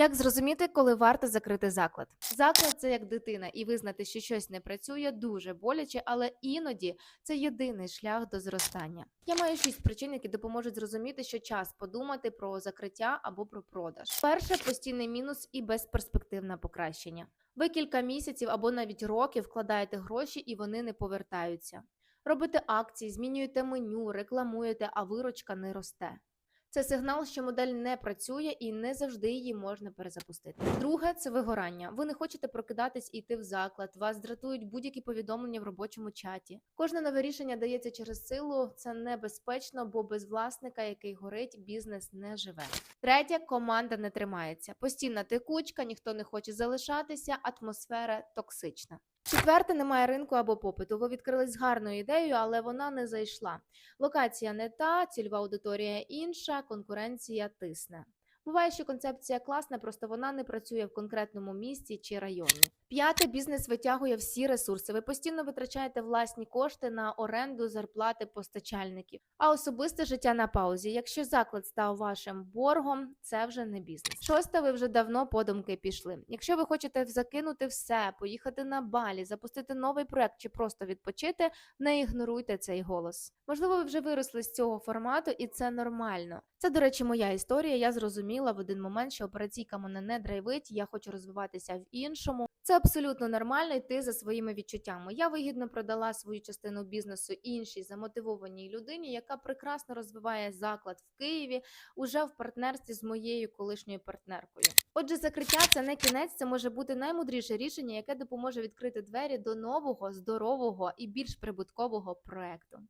Як зрозуміти, коли варто закрити заклад? Заклад це як дитина, і визнати, що щось не працює, дуже боляче, але іноді це єдиний шлях до зростання. Я маю шість причин, які допоможуть зрозуміти, що час подумати про закриття або про продаж. Перше постійний мінус і безперспективне покращення. Ви кілька місяців або навіть років вкладаєте гроші, і вони не повертаються. Робите акції, змінюєте меню, рекламуєте, а виручка не росте. Це сигнал, що модель не працює і не завжди її можна перезапустити. Друге це вигорання. Ви не хочете прокидатись і йти в заклад. Вас дратують будь-які повідомлення в робочому чаті. Кожне нове рішення дається через силу. Це небезпечно, бо без власника, який горить, бізнес не живе. Третє команда не тримається. Постійна текучка, ніхто не хоче залишатися, атмосфера токсична. Четверте, немає ринку або попиту. Ви відкрились з гарною ідеєю, але вона не зайшла. Локація не та, цільова аудиторія інша, конкуренція тисне. Буває, що концепція класна, просто вона не працює в конкретному місці чи районі. П'яте, бізнес витягує всі ресурси. Ви постійно витрачаєте власні кошти на оренду, зарплати постачальників, а особисте життя на паузі. Якщо заклад став вашим боргом, це вже не бізнес. Шосте, ви вже давно подумки пішли. Якщо ви хочете закинути все, поїхати на балі, запустити новий проект чи просто відпочити, не ігноруйте цей голос. Можливо, ви вже виросли з цього формату, і це нормально. Це, до речі, моя історія. Я зрозуміла в один момент, що операційка мене не драйвить, я хочу розвиватися в іншому. Це абсолютно нормально йти за своїми відчуттями. Я вигідно продала свою частину бізнесу іншій замотивованій людині, яка прекрасно розвиває заклад в Києві уже в партнерстві з моєю колишньою партнеркою. Отже, закриття це не кінець, це може бути наймудріше рішення, яке допоможе відкрити двері до нового, здорового і більш прибуткового проекту.